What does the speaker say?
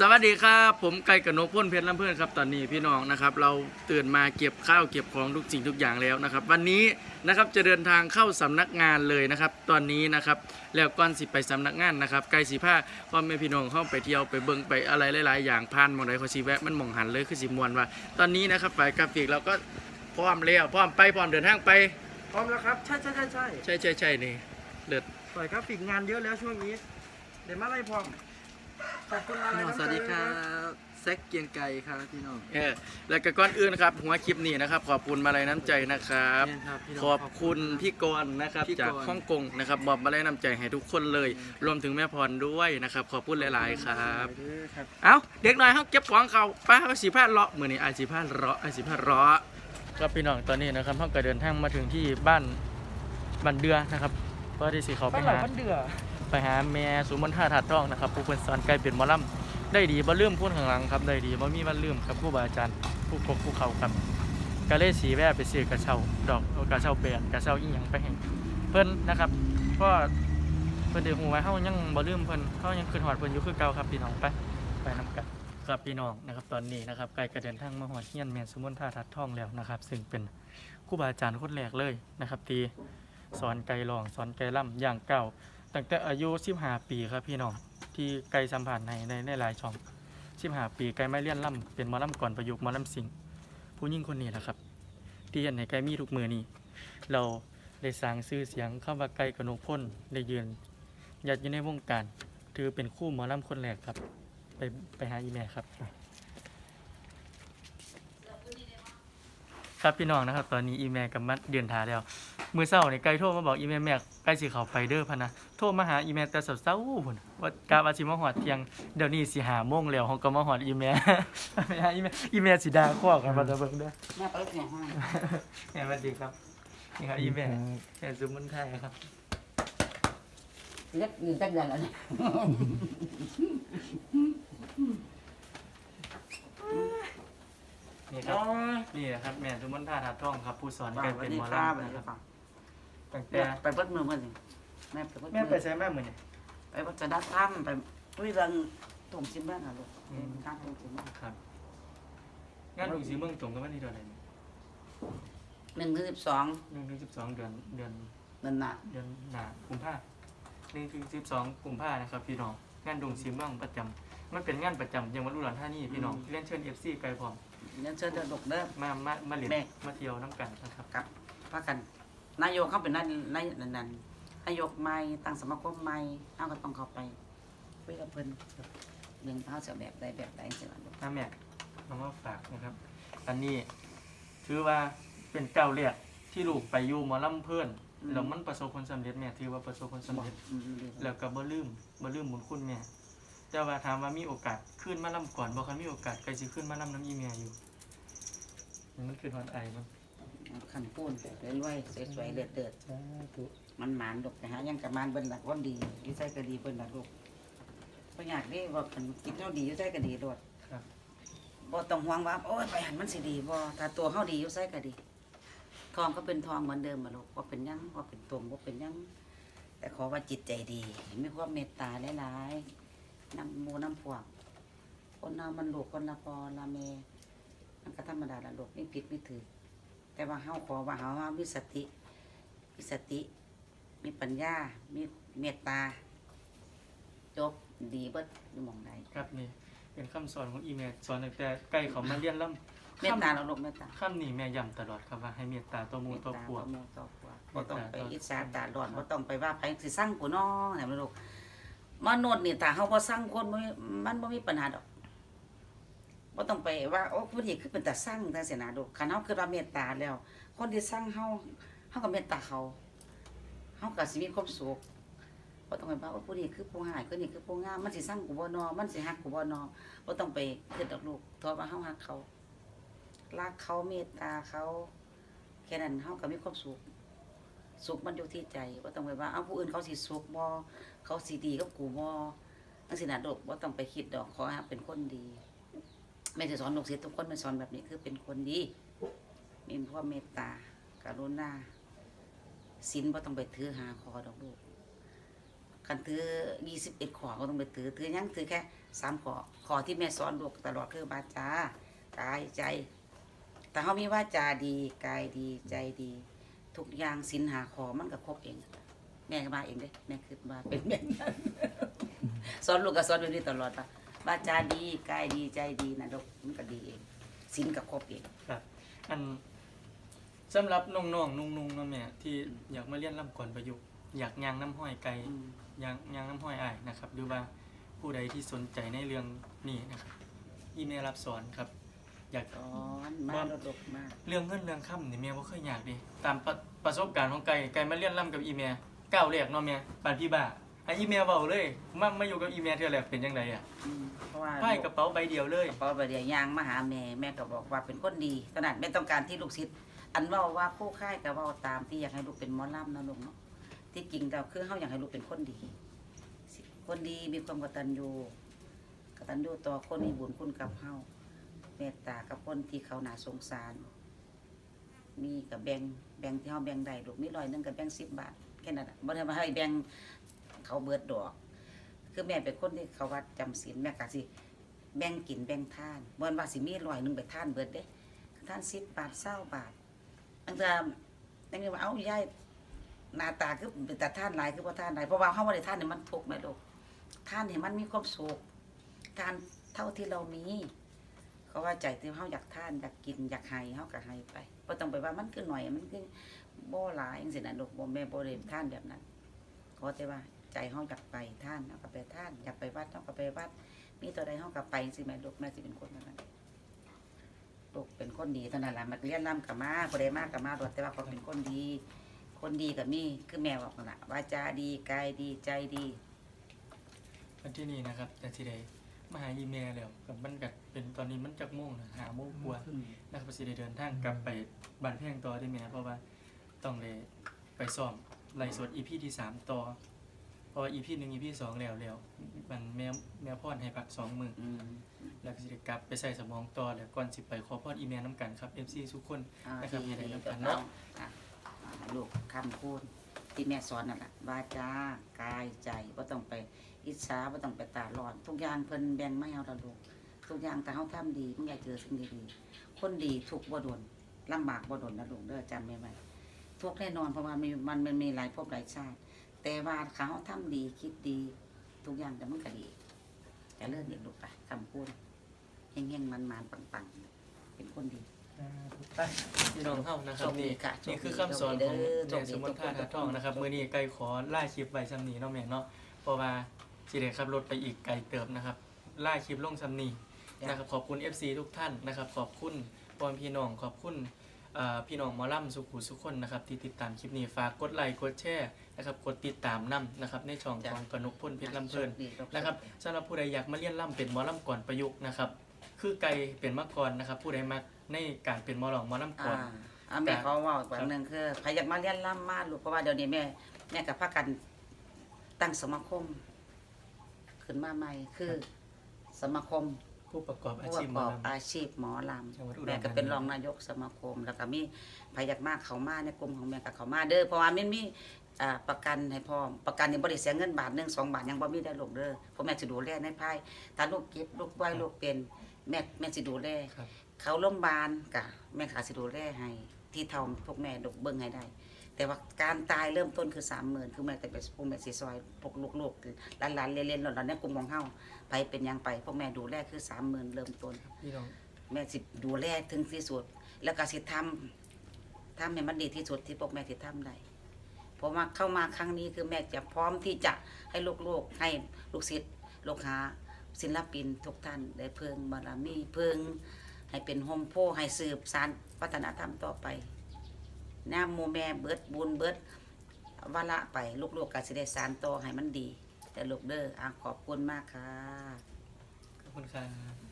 สวัสดีครับผมไก่กับนกพ่นเพชรลำเพื่อนครับตอนนี้พี่น้องนะครับ เราตื่นมาเก็บข้าวเก็บของทุกสิ่งทุกอย่างแล้วนะครับ วันนี้นะครับจะเดินทางเข้าสำนักงานเลยนะครับ ตอนนี้นะครับแล้วก่อนสิไปสำนักงานนะครับไก่สีผ้าพ่อแม่พี่น้องเข้าไปเที่ยวไปเบิ่งไปอะไรหลาย ๆ อย่างผ่านมองใดเขาสีแวะมันหมองหันเลยคือสิมวนว่า ตอนนี้นะครับไปกราฟิกเราก็พร้อมแล้วพร้อมไปพร้อมเดินทางไปพร้อมแล้วครับใช่ใช่ใช่ใช่ใช่ใช่ใช่นี่เลิศปล่อยกราฟิกงานเยอะแล้วช่วงนี้เดี๋ยวมาไล่พร้อม ขอบคุณอะไรพี่น้องน้ำสวัสดีคใจรันะบแซกเกียงไก่ครับพี่น้อง เออแล้วก็ก่อนอื่นนะครับ หัวคลิปนี้นะครับ ขอบคุณมาลัยน้ำใจนะครับแม่นครับพี่น้งขอบคุณพี่กรณ์นะครับ พี่กรณ์ จากฮ่องกงนะครับมอบมาลัยน้ำใจให้ทุกคนเลย รวมถึงแม่พรด้วยนะครับ ขอบคุณหลาย ๆ ครับ เด้อครับ เอ้าเด็กน้อยเขาเก็บของเขาป้าเขาสีผ้าเลาะมือนี้ไอสีผ้าเลาะไอสีผ้าเลาะครับพี่น้องตอนนี้นะครับเขาก็เดินทางมาถึงที่บ้านบันเดือนะครับ เพื่อที่สิเขาไปบ้านหลัหางบ้านเดือไปหาแม่สุมนท่าถัดร่องนะครับผู้เพิ่นสอนไกลเป็นหมอลำได้ดีบ่ลืมพูดข้างหลังครับได้ดีบ่มีวันลืมครับผู้บาอาจารย์ผู้กกผู้เขาครับก็เลยสีแวะไปซื้อกระเช้าดอกกระเช้าเปลี่ยนกระเช้าอีหยังไปให้เพิ่นนะครับเพราะเพิ่นได้ฮู้ว่าเฮายังบ่ลืมเพิ่นเฮายังคิดฮอดเพิ่นอยู่คือเก่าครับพี่น้องไปไปนํกัน ครับพี่น้องนะครับตอนนี้นะครับใกล้จะเดินทางมาฮอดเฮียนแม่นสุมนท่าถัดทองแล้วนะครับ ซึ่งเป็นครูบาอาจารย์คนแรกเลยนะครับ ที่ สอนไกลร้องสอนไกลล่ำอย่างเก่า ตั้งแต่อายุ15ปีครับพี่น้องที่ไกลสัมผัสในในในหลายช่อง15ปีไกลไม่เลี่ยนล่ำเป็นมอล่ำก่อนประยุกต์มอล่ำสิงผู้ยิ่งคนนี้แหละครับที่เห็นในไกลมีทุกมือนี้เราได้สร้างชื่อเสียงเข้าว่าไกลกนกพ่นได้ยืนหยัดอยู่ในวงการ ถือเป็นคู่หมอล่ำคนแรกครับ ไปไปหาอีแม่ครับ ครับพี่น้องนะครับ ตอนนี้อีแม่กับมัดเดือนทาแล้ว มือเศร้าในไกลโทรมาบอกอีเมลแม่ใกล้สิเขาไปเด้อพะนะโทรมาหาอีเมลแต่เศร้าๆพุ่นว่ากาว่าสิมาหอดเที่ยงเดี๋ยวนี้สิหาโมงแล้วเฮาก็มาหอดอีเมลไปหาอีเมลอีเมลสิด่าข้อกันบ่ได้เบิ่งเด้อแม่เปิดเสียงให้แม่สวัสดีครับนี่ครับอีเมลแม่ซุมุนไทยครับเล็กยืนตั้งเดือนแล้วเนี่ยนี่ครับ นี่นะครับ แม่ซุมุนไทยทัดทองครับ ผู้สอนบ้าการสวัเป็สนดีหมอครับลำสวัสนะดีครับครับ ตั้งแม่แต่ไปเปิดมือมันสิแม่ไปเปิดแม่มือไปใช้แม่มื้อนี้ไปวัดจะดัดถ้ำไปด้วยเรื่องถุงซิมบ้านอะลูกข้างถุงซิมบ้านครับ งานลุงสีเมืองตรงกับวันที่เท่าไหร่นี่หนึ่งถึงสิบสอง1ถึง12เดือนเดือนเงินหนักเดือนหนากุมภาหนึ่งถึงสิบสองกุมภานะครับพี่น้องงานดงสีเมืองประจำมันเป็นงานประจำยังวัดอุดรธานีพี่น้องเรียนเชิญเอฟซีไกลพร้อม เงินเชิญเดินลูกเด้อ มามามาเล่นแม่ มาเที่ยวน้ำกันนะครับ กับพากันนายกเข้าเป็นนายนายนั่นนั่นนายกใหม่ตั้งสมาคมใหม่เอาก็ต้องเข้าไปคุยกับเพิ่นเรื่องเท้าเสียแบบใดแบบใดสิล่ะลูกน้าแม่น้องมาฝากนะครับ อันนี้ถือว่าเป็นเก้าวแรกที่ลูกไปอยู่หมอลำเพื่อนแล้วมันประสบผลสำเร็จแม่ถือว่าประสบผลสำบอกเร็จอืมดีแล้วก็บ่ลืมบ่ลืมบุญคุณแม่ แต่ว่าถามว่ามีโอกาสขึ้นมาลำก่อนบ่คันมีโอกาสใครสิขึ้นมาลำน้ำอีเมียอยู่ มันคือฮอนไอมันขันปูนรวยๆสวยๆเดือดๆสาธุมันหมานลูกแต่หายังกับมันเบิ่นหลักว่าดีอยู่ใส่ก็ดีเบิ่นหลักลูกบ่อยากได้ว่าคันกินเท่าดีอยู่ใส่ก็ดีโลดครับบ่ต้องห่วงว่าโอ้ยไปหันมันสิดีบ่ถ้าตัวเฮาดีอยู่ใส่ก็ดี ทองก็เป็นทองเหมือนเดิมมาลูกว่าเป็นหยังว่าเป็นตวงว่าเป็นหยังแต่ขอว่าจิตใจดีมีความเมตตาหลายๆ นำหมู่นำพวกคนเฮามันลูกคนละพอละแม่มันก็ธรรมดาละลูกมีผิดมีถือ แต่ว่าเฮาขอว่าเฮามีสติมีสติ มีปัญญา มีเมตตา จบดีเบิดอยู่หมองใดครับนี่เป็นคำสอนของอีเมลสอนตั้งแต่ใกล้เขามาเรียนลำเมตตาเราลูกเมตตาคำนี้แม่ย้ำตลอดครับว่าให้เมตตาต่อหมู่ต่อพวก เมตตาต่อหมู่ต่อพวกบ่ต้องไปอิจฉาตาร้อนบ่ต้องไปว่าไผสิสร้างกูน้อให้มันลูก มนุษย์นี่ถ้าเฮาบ่สร้างคนมันบ่มีปัญหาดอกบ่ต้องไปว่าโอ้ผู้นี้คือเป็นตาสร้างจังซี่นะลูกคันเฮาคือว่าเมตตาแล้ว คนที่สร้างเฮาเฮาก็เมตตาเขาเฮาก็สิมีความสุขบ่ต้องไปว่าโอ้ผู้นี้คือผู้หายคนนี้คือผู้งามมันสิสร้างกูบ่นอมันสิฮักกูบ่นอบ่ต้องไปคิดดอกลูกเพราะว่าเฮาฮักเขารักเขาเมตตาเขาแค่นั้นเฮาก็มีความสุขสุขมันอยู่ที่ใจบ่ต้องไปว่าเอาผู้อื่นเขาสิสุขบ่ เขาสิดีกับกูบ่จังซี่น่ะดกบ่ต้องไปคิดดอกขอให้เป็นคนดีแม่จะสอนลูกศิษย์ทุกคนแม่สอนแบบนี้คือเป็นคนดีมีความเมตตาการุณาศีลบ่ต้องไปถือหาคอดอกลูกคันถือ21ขอก็ต้องไปถือถือยังถือแค่สามขอขอที่แม่สอนลูกตลอดคือบาจากายใจ แต่เขามีว่าจาดีกายดีใจดี ทุกอย่างสินหาขอมันก็ครบเอง แม่ก็มาเองเด้แม่คือมาเป็นแบบนั้นสอนลูกก็สอนแบบนี้ตลอดว่าว่าจาดีกายดีใจดีนะลูกมันก็ดีเองสินก็ครบเองครับ อันสำหรับน้องๆนุ่งๆเนาะแม่ที่อยากมาเรียนล่ำก่อนประยุกต์อยากย่างน้ำห้อยไก่อืมย่างย่างน้ำห้อยอ้ายนะครับ หรือว่าผู้ใดที่สนใจในเรื่องนี้นะครับอีเมลรับสอนครับ อยากสอนมาลดลกมากเรื่องเงินเรื่องค่ำนี่แม่บ่เคยอยากเดิตามประประสบการณ์ของไก่ไก่มาเรียนล่ำกับอีเมล ก้าวแรกเนาะแม่ปานพี่บ้าไอ้อีเมลเบาเลยมามาอยู่กับอีเมลเทื่อแรกเป็นจังไดอะอืมเพราะว่าไพ่กระเป๋าใบเดียวเลย พอไปเดี๋ยวยางมาหาแม่แม่ก็บอกว่าเป็นคนดีขนาดไม่ต้องการที่ลูกศิษย์อันเว่าว่าผู้ค่ายก็เว่าตามที่อยากให้ลูกเป็นหมอลำนะลูกเนาะที่จริงเราคือเขาอยากให้ลูกเป็นคนดี คนดีมีความกตัญญูกตัญญูต่อคนมีบุญคุณกับเฮาเมตตากับคนที่เขาหนาสงสาร มีกับแบ่งแบ่งที่เฮาแบ่งได้ลูกมีร้อยหนึงกับแบ่งสิบบาทแค่นั้นน่ะบ่ได้มาให้แบ่งเขาเบิดดอก คือแม่เป็นคนที่เขาวัดจำศีลแม่กะสิแบ่งกินแบ่งทานบอนว่าสิมีร้อยหนึงไปทานเบิดเด้ทานสิบบาทเศร้าบาทอันจะนั่นว่าเอายายหน้าตาคือเป็นแต่ท่านหลายคือบ่ท่านหลายเพราะว่าเฮาบ่ได้ทานเนี่ยมันทุกข์แม่ลูกท่านเนี่ยมันมีความสุขทานเท่าที่เรามี เขาว่าใจที่เฮาอยากทานอยากกินอยากให้เฮาก็ให้ไปบ่ต้องไปว่ามันคือหน่อยมันคือบ่หลายจังซี่น่ะลูกบ่แม่บ่ได้ทานแบบนั้นขอแต่ว่าใจเฮาอยากไปทานเฮาก็ไปทานอยากไปวัดเฮาก็ไปวัด มีตัวใดเฮากับไปสิแม่ลูกแม่สิเป็นคนแบบนั้นลูกเป็นคนดีเท่านั้นล่ะมันเรียนนำกับมาผู้ใดมากกับมาโดดแต่ว่าเขาเป็นคนดี คนดีกับมีคือแม่บอกนั่นล่ะวาจาดีกายดีใจดีวันที่นี่นะครับแต่ที่ใด มาหาอีเมลแล้วกับมันกัเป็นตอนนี้มันจักโมงนะหาโมงกว่านะครับสิได้เดินทางกลับไปบ้านแพงต่อได้แม่เพราะว่าต้องเลยไปซ้อมไล่สดอีพีที่สามต่อเพราะว่าอีพีหนึ่งอีพีสองแล้วแล้วมันแมวแมวพ่อนให้พักสองมือ อืม แล้วก็สิได้กลับไปใส่สมองต่อแล้วก่อนสิไปขอพอดอีเมลน้ำกันครับ FC ทุกคน อ่านะครับดีมีอะไรดีกับก็กันต้เนาะองอะอ่าลูกคำพูด ที่แม่สอนนั่นแหละวาจากายใจว่าต้องไปอิจฉาว่าต้องไปตาร้อน ทุกอย่างเพิ่นแบ่งไม่เอาละลูกทุกอย่างแต่เขาทำดีมันอยากเจอสิ่งดีๆคนดีทุกบ่ดนลำบากบ่ดนนะลูกเด้อจำไว้ไว้ทุกแน่นอนเพราะว่ามีมันมันมีหลายภพหลายชาติ แต่ว่าเขาทำดีคิดดี ทุกอย่างแต่มันก็ดีจะเลื่อนเด็กลูกไปคำพูดเฮงๆมันๆปังๆเป็นคนดี ไป พี่น้องเข้านะครับโชคดีนี่ค่ะโชคดีนี่คือคำสอนของโชแม่คดีสมมติทุกคนท่าทัดทองนะครับทุกคนมื้อนี้ไก่ขอล่าคลิปไว้ซ้ำนี้เนาะแม่เนาะเพราะว่าสิได้ขับรถไปอีกไกลเติบนะครับล่าคลิปลงซ้ำนี้นะครับขอบคุณ FC ทุกท่านนะครับขอบคุณพ่อแม่พี่น้องขอบคุณเอ่อพี่น้องหมอลำสุขุสุขคนนะครับที่ติดตามคลิปนี้ฝากกดไลค์กดแชร์นะครับกดติดตามนํนะครับในช่องของกนกพ่นเพชรลำเพลิน นะครับสำหรับผู้ใดอยากมาเรียนร่ำเป็นหมอลำก่อนประยุกต์นะครับ คือไก่เป็นมาก่อนนะครับ ผู้ใดมัก ในการเป็นหมอหลองหมอลำก่ออ่านอ่าแม่เขาเว่าอีกวันหนึ่งคือใครอยากมาเรียนล่ำมาลูกเพราะว่าเดี๋ยวนี้แม่แม่กับพากันตั้งสมาคม ขึ้นมาใหม่คือ สมาคมผู้ประกอบอาผู้ปชีพระหมกออบลำ อาชีพหมอลจังหวัดอุำดรธานีแม่ก็เป็นรองนายกสมาคม แล้วก็มีใครอยากมาเขามาในกลุ่มของแม่กับเขามาเด้อเพราะว่ามันมีอ่าประกันให้พร้อมประกันนี่บริเสียเงินบาทหนึ่งสองบาทยังบ่มีได้ลูกเด้อเพราะแม่จะดูแลในภายถ้าลูกเก็บลูกไว้ลูกเป็นแม่แม่จะดูแล ครับ เขาโรงพยาบาลกะแม่ขาสิดูแลให้ที่เท่าพวกแม่ดกเบิ้งให้ได้ แต่ว่าการตายเริ่มต้นคือสามหมื่นคือแม่แต่เป็นพวกแม่สีซอยพวกลูกๆหลานๆเรียนๆหล่อนๆในกลุ่มของเฮาไปเป็นหยังไปพวกแม่ดูแลคือสามหมื่นเริ่มต้นพี่น้องแม่สิดูแลถึงที่สุด แล้วก็สิทำทำให้มันดีที่สุดที่พวกแม่สิทำได้เพราะว่าเข้ามาครั้งนี้คือแม่จะพร้อมที่จะให้ลูกๆให้ลูกศิษย์ลูกหาศิลปินทุกท่านได้เพิ่งบารมีเพิ่ง ให้เป็นโฮมโพให้สืบสานวัฒนธรรมต่อไปน้าโมแม่เบิดบุญเบิดวาละไปลูกๆกสิได้สานต่อให้มันดี แต่ลูกเด้ออะขอบคุณมากค่ะ ขอบคุณครับ